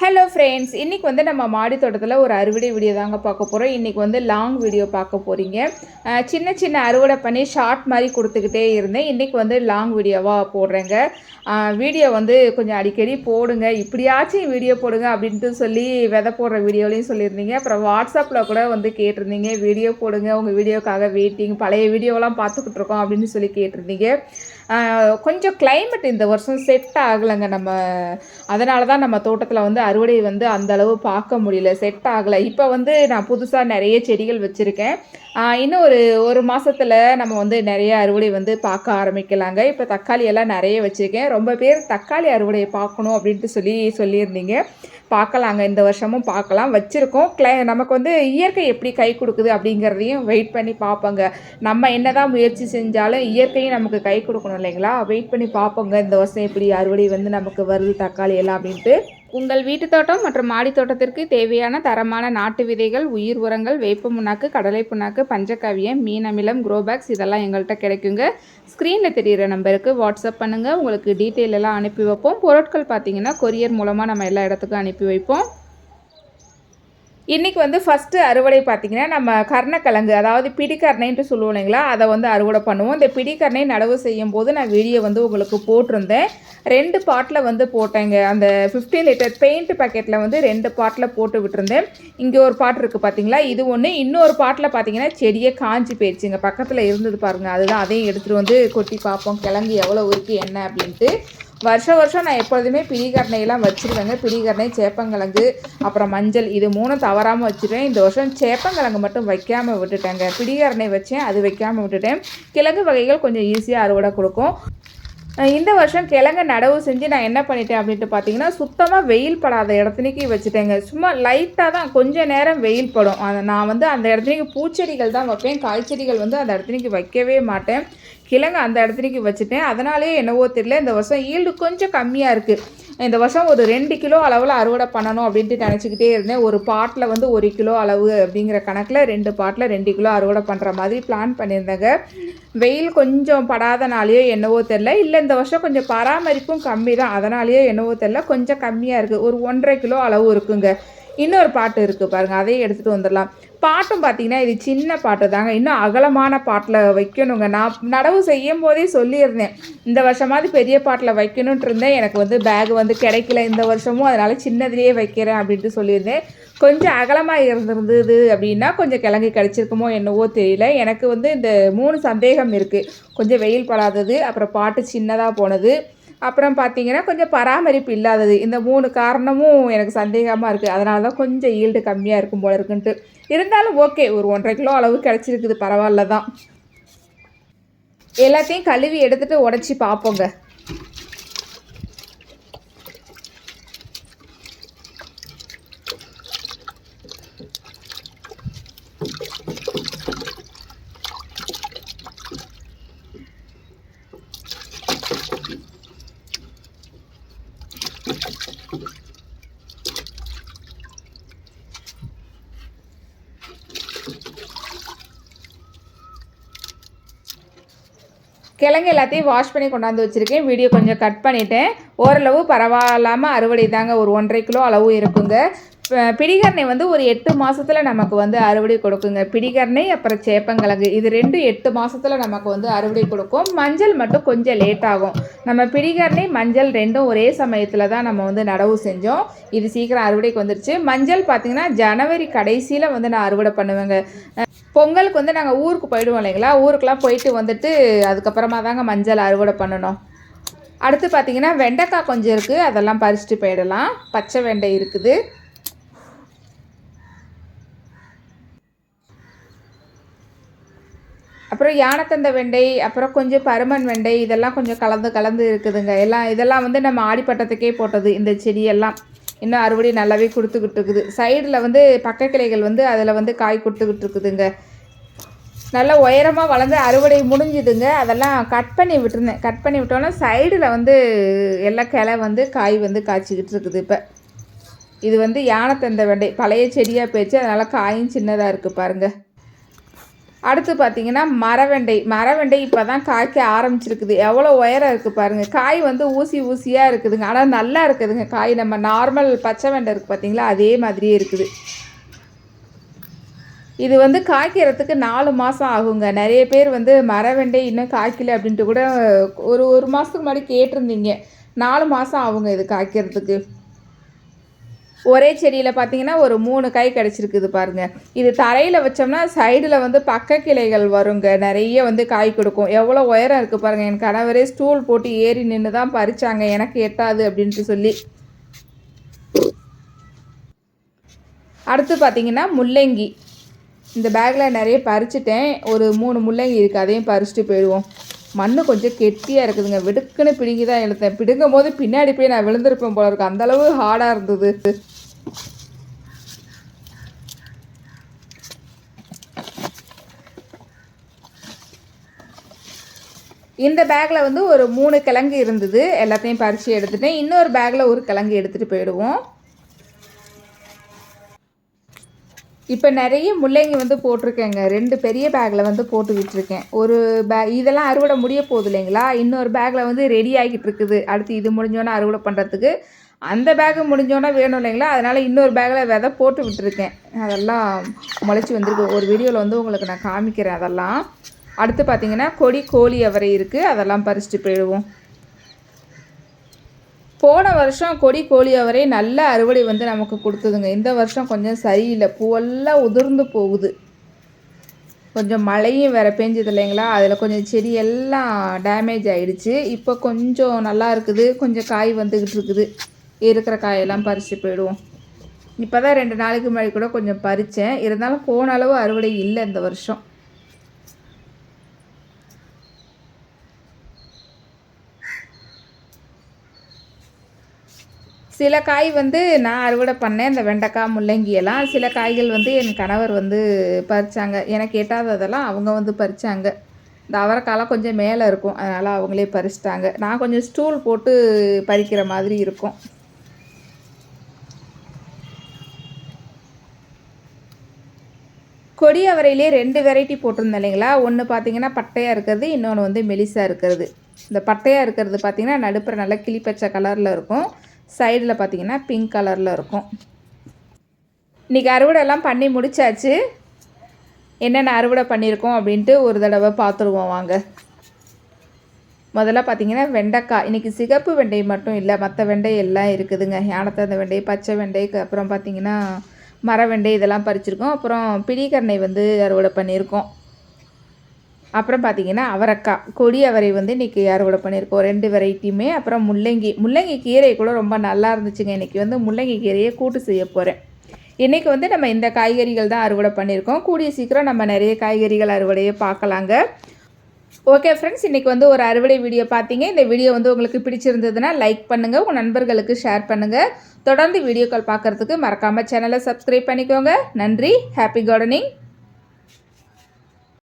Hello friends இன்றைக்கி வந்து நம்ம மாடி தோட்டத்தில் ஒரு அறுவடை வீடியோ தாங்க பார்க்க போகிறோம் இன்றைக்கி வந்து லாங் வீடியோ பார்க்க போகிறீங்க சின்ன சின்ன அறுவடை பண்ணி ஷார்ட் மாதிரி கொடுத்துக்கிட்டே இருந்தேன். இன்றைக்கி வந்து லாங் வீடியோவாக போடுறேங்க. வீடியோ வந்து கொஞ்சம் அடிக்கடி போடுங்க. இப்படியாச்சும் வீடியோ போடுங்க அப்படின்ட்டு சொல்லி விதை போடுற வீடியோலையும் சொல்லியிருந்தீங்க. அப்புறம் வாட்ஸ்அப்பில் கூட வந்து கேட்டிருந்தீங்க. வீடியோ போடுங்க. உங்கள் வீடியோக்காக வெயிட்டிங் பழைய வீடியோலாம் பார்த்துக்கிட்டு இருக்கோம் அப்படின்னு சொல்லி கேட்டிருந்தீங்க. கொஞ்சம் கிளைமேட் இந்த வருஷம் செட் ஆகலைங்க. நம்ம அதனால தான் நம்ம தோட்டத்தில் வந்து அறுவடை வந்து அந்த அளவு பார்க்க முடியல. செட் ஆகலை. இப்போ வந்து நான் புதுசாக நிறைய செடிகள் வச்சுருக்கேன். இன்னும் ஒரு ஒரு மாதத்தில் நம்ம வந்து நிறைய அறுவடை வந்து பார்க்க ஆரம்பிக்கலாங்க. இப்போ தக்காளி எல்லாம் நிறைய வச்சுருக்கேன். ரொம்ப பேர் தக்காளி அறுவடையை பார்க்கணும் அப்படின்ட்டு சொல்லி சொல்லியிருந்தீங்க. பார்க்கலாங்க. இந்த வருஷமும் பார்க்கலாம். வச்சுருக்கோம். கிளை நமக்கு வந்து இயற்கை எப்படி கை கொடுக்குது அப்படிங்கிறதையும் வெயிட் பண்ணி பார்ப்போங்க. நம்ம என்னதான் முயற்சி செஞ்சாலும் இயற்கையும் நமக்கு கை கொடுக்கணும் இல்லைங்களா? வெயிட் பண்ணி பார்ப்போங்க. இந்த வருஷம் எப்படி அறுவடை வந்து நமக்கு வருது தக்காளி எல்லாம் அப்படின்ட்டு. உங்கள் வீட்டு தோட்டம் மற்றும் மாடி தோட்டத்திற்கு தேவையான தரமான நாட்டு விதைகள் உயிர் உரங்கள் வேப்ப புண்ணாக்கு கடலை புண்ணாக்கு பஞ்சக்காவியம் மீன் அமிலம் குரோபேக்ஸ் இதெல்லாம் எங்கள்கிட்ட கிடைக்குங்க. ஸ்க்ரீனில் தெரிகிற நம்பருக்கு வாட்ஸ்அப் பண்ணுங்கள் உங்களுக்கு டீட்டெயில் எல்லாம் அனுப்பி வைப்போம். பொருட்கள் பார்த்தீங்கன்னா கொரியர் மூலமாக நம்ம எல்லா இடத்துக்கும் அனுப்பி வைப்போம். இன்றைக்கி வந்து ஃபஸ்ட்டு அறுவடை பார்த்திங்கன்னா நம்ம கருணக்கிழங்கு அதாவது பிடிக்கரணைன்ட்டு சொல்லுவோம் இல்லைங்களா? அதை வந்து அறுவடை பண்ணுவோம். இந்த பிடிக்கரணை நடவு செய்யும் போது நான் வீடியோ வந்து உங்களுக்கு போட்டிருந்தேன். ரெண்டு பாட்டில் வந்து போட்டேங்க அந்த 15 லிட்டர் பெயிண்ட் பேக்கெட்டில் வந்து ரெண்டு பாட்டில் போட்டு விட்டுருந்தேன். இங்கே ஒரு பாட் இருக்குது பார்த்தீங்களா? இது ஒன்று இன்னொரு பாட்டில் பார்த்தீங்கன்னா செடியே காஞ்சி போயிடுச்சுங்க பக்கத்தில் இருந்தது பாருங்கள் அதுதான் அதையும் எடுத்துகிட்டு வந்து கொட்டி பார்ப்போம். கிழங்கு எவ்வளோ இருக்குது என்ன அப்படின்ட்டு. வருஷம் வருஷம் நான் எப்பொழுதுமே பிடிகரணையெல்லாம் வச்சுருவேங்க. பிடிகரணை சேப்பங்கிழங்கு அப்புறம் மஞ்சள் இது மூணும் தவறாமல் வச்சுருவேன். இந்த வருஷம் சேப்பங்கிழங்கு மட்டும் வைக்காமல் விட்டுட்டேங்க. பிடிகரணை வச்சேன் அது வைக்காமல் விட்டுட்டேன். கிழங்கு வகைகள் கொஞ்சம் ஈஸியாக அறுவடை கொடுக்கும். இந்த வருஷம் கிழங்கு நடவு செஞ்சு நான் என்ன பண்ணிட்டேன் அப்படின்ட்டு பார்த்தீங்கன்னா சுத்தமாக வெயில் படாத இடத்துலைக்கு வச்சுட்டேங்க. சும்மா லைட்டாக தான் கொஞ்சம் நேரம் வெயில் படும். அதை நான் வந்து அந்த இடத்துலைக்கு பூச்செடிகள் தான் வைப்பேன். காய்ச்செடிகள் வந்து அந்த இடத்துலைக்கு வைக்கவே மாட்டேன். கிழங்கு அந்த இடத்துலைக்கு வச்சுட்டேன். அதனாலேயே என்னவோ தெரியல. இந்த வருஷம் ஈல்டு கொஞ்சம் கம்மியாக இருக்குது இந்த வருஷம் ஒரு ரெண்டு கிலோ அளவில் அறுவடை பண்ணணும் அப்படின்ட்டு நினச்சிக்கிட்டே இருந்தேன். ஒரு பாட்டில் வந்து ஒரு கிலோ அளவு அப்படிங்கிற கணக்கில் ரெண்டு பாட்டில் ரெண்டு கிலோ அறுவடை பண்ணுற மாதிரி பிளான் பண்ணியிருந்தேங்க. வெயில் கொஞ்சம் படாதனாலேயோ என்னவோ தெரில இல்லை இந்த வருஷம் கொஞ்சம் பராமரிப்பும் கம்மி தான். அதனாலேயோ என்னவோ தெரில கொஞ்சம் கம்மியாக இருக்குது ஒரு ஒன்றரை கிலோ அளவு இருக்குங்க. இன்னொரு பாட்டு இருக்குது பாருங்கள் அதையும் எடுத்துகிட்டு வந்துடலாம். பாட்டும் பார்த்தீங்கன்னா இது சின்ன பாட்டு தாங்க. இன்னும் அகலமான பாட்டில் வைக்கணுங்க. நான் நடவு செய்யும் போதே சொல்லியிருந்தேன். இந்த வருஷமாவது பெரிய பாட்டில் வைக்கணுன்ட்டு இருந்தேன். எனக்கு வந்து பேக் வந்து கிடைக்கல இந்த வருஷமும். அதனால் சின்னதுலேயே வைக்கிறேன் அப்படின்ட்டு சொல்லியிருந்தேன். கொஞ்சம் அகலமாக இருந்திருந்தது அப்படின்னா கொஞ்சம் கிழங்கு கிடச்சிருக்குமோ என்னவோ தெரியல. எனக்கு வந்து இந்த மூணு சந்தேகம் இருக்குது கொஞ்சம் வெயில் படாதது அப்புறம் பாட்டு சின்னதாக போனது. அப்புறம் பார்த்தீங்கன்னா கொஞ்சம் பராமரிப்பு இல்லாதது. இந்த மூணு காரணமும் எனக்கு சந்தேகமாக இருக்குது அதனால தான் கொஞ்சம் ஈல்டு கம்மியாக இருக்கும் போல இருக்குன்ட்டு. இருந்தாலும் ஓகே ஒரு ஒன்றரை கிலோ அளவு கிடச்சிருக்குது. பரவாயில்ல தான் எல்லாத்தையும் கழுவி எடுத்துகிட்டு உடச்சி பார்ப்போங்க. கிழங்கு எல்லாத்தையும் வாஷ் பண்ணி கொண்டாந்து வச்சுருக்கேன். வீடியோ கொஞ்சம் கட் பண்ணிவிட்டேன் ஓரளவு பரவாயில்லாமல் அறுவடை தாங்க ஒரு ஒன்றரை கிலோ அளவு இருக்குங்க. பிடிகரணை வந்து ஒரு எட்டு மாதத்தில் நமக்கு வந்து அறுவடை கொடுக்குங்க. பிடிகரணை அப்புறம் சேப்பங்கிழங்கு. இது ரெண்டும் எட்டு மாதத்தில் நமக்கு வந்து அறுவடை கொடுக்கும். மஞ்சள் மட்டும் கொஞ்சம் லேட் ஆகும். நம்ம பிடிகரணை மஞ்சள் ரெண்டும் ஒரே சமயத்தில் தான் நம்ம வந்து நடவு செஞ்சோம். இது சீக்கிரம் அறுவடைக்கு வந்துருச்சு. மஞ்சள் பார்த்திங்கன்னா ஜனவரி கடைசியில் வந்து நான் அறுவடை பண்ணுவேங்க. பொங்கலுக்கு வந்து நாங்கள் ஊருக்கு போயிடுவோம் இல்லைங்களா? ஊருக்கெலாம் போயிட்டு வந்துட்டு அதுக்கப்புறமா தாங்க மஞ்சள் அறுவடை பண்ணணும். அடுத்து பார்த்திங்கன்னா வெண்டைக்காய் கொஞ்சம் இருக்குது அதெல்லாம் பறிச்சுட்டு போயிடலாம். பச்சை வெண்டை இருக்குது. அப்புறம் யானைத்தந்த வெண்டை அப்புறம் கொஞ்சம் பருமன் வெண்டை இதெல்லாம் கொஞ்சம் கலந்து கலந்து இருக்குதுங்க. எல்லாம் இதெல்லாம் வந்து நம்ம ஆடிப்பட்டத்துக்கே போட்டது இந்த செடியெல்லாம். இன்னும் அறுவடை நல்லாவே கொடுத்துக்கிட்டு இருக்குது. சைடில் வந்து பக்க கிளைகள் வந்து அதில் வந்து காய் கொடுத்துக்கிட்டு இருக்குதுங்க. நல்லா உயரமாக வளர்ந்து அறுவடை முடிஞ்சுதுங்க. அதெல்லாம் கட் பண்ணி விட்டுருந்தேன். கட் பண்ணி விட்டோன்னா சைடில் வந்து எல்லா கிளை வந்து காய் வந்து காய்ச்சிக்கிட்டு இருக்குது இப்போ. இது வந்து யானைத்தந்த வெண்டை. பழைய செடியாக போயிடுச்சு. அதனால் காயும் சின்னதாக இருக்குது பாருங்கள் அடுத்து பார்த்தீங்கன்னா மரவெண்டை. மரவெண்டை இப்போ தான் காய்க்க ஆரம்பிச்சிருக்குது. எவ்வளோ உயரம் இருக்குது பாருங்கள் காய் வந்து ஊசி ஊசியாக இருக்குதுங்க. ஆனால் நல்லா இருக்குதுங்க காய். நம்ம நார்மல் பச்சை வெண்டை இருக்குது பார்த்தீங்களா? அதே மாதிரியே இருக்குது. இது வந்து காய்க்கிறதுக்கு நாலு மாதம் ஆகுங்க. நிறைய பேர் வந்து மரவெண்டை இன்னும் காய்க்கல அப்படின்ட்டு கூட ஒரு ஒரு மாதத்துக்கு முன்னாடி கேட்டிருந்தீங்க. நாலு மாதம் ஆகுங்க இது காய்க்கிறதுக்கு. ஒரே செடியில் பார்த்தீங்கன்னா ஒரு மூணு காய் கிடச்சிருக்குது பாருங்கள் இது தரையில் வச்சோம்னா சைடில் வந்து பக்க கிளைகள் வருங்க. நிறைய வந்து காய் கொடுக்கும். எவ்வளோ உயரம் இருக்குது பாருங்கள் என் கணவரே ஸ்டூல் போட்டு ஏறி நின்று தான் பறிச்சாங்க. எனக்கு எட்டாது அப்படின்ட்டு சொல்லி. அடுத்து பார்த்தீங்கன்னா முள்ளங்கி. இந்த பேக்கில் நிறைய பறிச்சிட்டேன். ஒரு மூணு முள்ளங்கி இருக்குது அதையும் பறிச்சுட்டு போயிடுவோம். மண் கொஞ்சம் கெட்டியாக இருக்குதுங்க. வெடுக்குன்னு பிடுங்கி தான் இழுத்தேன். பிடுங்கும் போது பின்னாடி போய் நான் விழுந்திருப்பேன் போல இருக்கு. அந்தளவு ஹார்டாக இருந்தது. இந்த பேக்கில் வந்து ஒரு மூணு கிழங்கு இருந்தது. எல்லாத்தையும் பறித்து எடுத்துட்டேன். இன்னொரு பேக்கில் ஒரு கிழங்கு எடுத்துகிட்டு போயிடுவோம். இப்போ நிறைய முள்ளங்கி வந்து போட்டிருக்கேங்க. ரெண்டு பெரிய பேக்கில் வந்து போட்டு விட்டுருக்கேன். ஒரு பே இதெல்லாம் அறுவடை முடிய போகுது இல்லைங்களா? இன்னொரு பேக்கில் வந்து ரெடி ஆகிட்டு இருக்குது. அடுத்து இது முடிஞ்சோன்னே அறுவடை பண்ணுறதுக்கு அந்த பேக்கு முடிஞ்சோன்னே வேணும் இல்லைங்களா? அதனால் இன்னொரு பேக்கில் விதை போட்டு விட்டுருக்கேன். அதெல்லாம் முளைச்சி வந்திருக்கு. ஒரு வீடியோவில் வந்து உங்களுக்கு நான் காமிக்கிறேன் அதெல்லாம். அடுத்து பார்த்தீங்கன்னா கொடி கோழி அவரை இருக்குது அதெல்லாம் பறிச்சுட்டு போயிடுவோம். போன வருஷம் கொடி கோழி நல்ல அறுவடை வந்து நமக்கு கொடுத்ததுங்க. இந்த வருஷம் கொஞ்சம் சரியில்லை. பூவெல்லாம் உதிர்ந்து போகுது. கொஞ்சம் மழையும் வேறு பெஞ்சது இல்லைங்களா? அதில் கொஞ்சம் செடி எல்லாம் டேமேஜ் ஆகிடுச்சு இப்போ கொஞ்சம் நல்லா இருக்குது. கொஞ்சம் காய் வந்துக்கிட்டு இருக்குது. இருக்கிற காயெல்லாம் பறித்து போயிடுவோம். இப்போ தான் ரெண்டு நாளைக்கு முன்னாடி கூட கொஞ்சம் பறித்தேன் இருந்தாலும் போன அளவு அறுவடை இல்லை இந்த வருஷம். சில காய் வந்து நான் அறுவடை பண்ணேன் இந்த வெண்டைக்காய் முள்ளங்கியெல்லாம் சில காய்கள் வந்து என் கணவர் வந்து பறித்தாங்க எனக்கு எட்டாததெல்லாம் அவங்க வந்து பறித்தாங்க இந்த அவரைக்காலாம் கொஞ்சம் மேலே இருக்கும். அதனால் அவங்களே பறிச்சிட்டாங்க. நான் கொஞ்சம் ஸ்டூல் போட்டு பறிக்கிற மாதிரி இருக்கும். கொடி அவரையிலே ரெண்டு வெரைட்டி போட்டிருந்தேன் இல்லைங்களா? ஒன்று பார்த்தீங்கன்னா பட்டையாக இருக்கிறது இன்னொன்று வந்து மெலிசாக இருக்கிறது. இந்த பட்டையாக இருக்கிறது பார்த்திங்கன்னா நடுப்புற நல்லா கிளிப்பச்சை கலரில் இருக்கும். சைடில் பார்த்தீங்கன்னா பிங்க் கலரில் இருக்கும். இன்றைக்கி அறுவடை எல்லாம் பண்ணி முடிச்சாச்சு. என்னென்ன அறுவடை பண்ணியிருக்கோம் அப்படின்ட்டு ஒரு தடவை பார்த்துருவோம் வாங்க. முதல்ல பார்த்தீங்கன்னா வெண்டைக்காய். இன்றைக்கி சிகப்பு வெண்டை மட்டும் இல்லை மற்ற வெண்டை எல்லாம் இருக்குதுங்க. யானத்தந்த வெண்டை பச்சை வெண்டை அப்புறம் பார்த்தீங்கன்னா மர வெண்டை இதெல்லாம் பறிச்சிருக்கோம். அப்புறம் பிடிக்கரணை வந்து அறுவடை பண்ணியிருக்கோம். அப்புறம் பார்த்தீங்கன்னா அவரைக்காய் கொடி அவரை வந்து இன்றைக்கி அறுவடை பண்ணியிருக்கோம்? ரெண்டு வெரைட்டியுமே. அப்புறம் முள்ளங்கி. முள்ளங்கி கீரை கூட ரொம்ப நல்லா இருந்துச்சுங்க. இன்றைக்கி வந்து முள்ளங்கி கீரையை கூட்டு செய்ய போகிறேன் இன்றைக்கி வந்து நம்ம இந்த காய்கறிகள் தான் அறுவடை பண்ணியிருக்கோம். கூடிய சீக்கிரம் நம்ம நிறைய காய்கறிகள் அறுவடையை பார்க்கலாங்க. ஓகே ஃப்ரெண்ட்ஸ் இன்றைக்கி வந்து ஒரு அறுவடை வீடியோ பார்த்தீங்க. இந்த வீடியோ வந்து உங்களுக்கு பிடிச்சிருந்ததுன்னா லைக் பண்ணுங்கள் உங்கள் நண்பர்களுக்கு ஷேர் பண்ணுங்கள் தொடர்ந்து வீடியோக்கள் பார்க்குறதுக்கு மறக்காமல் சேனலை சப்ஸ்கிரைப் பண்ணிக்கோங்க. நன்றி. Happy gardening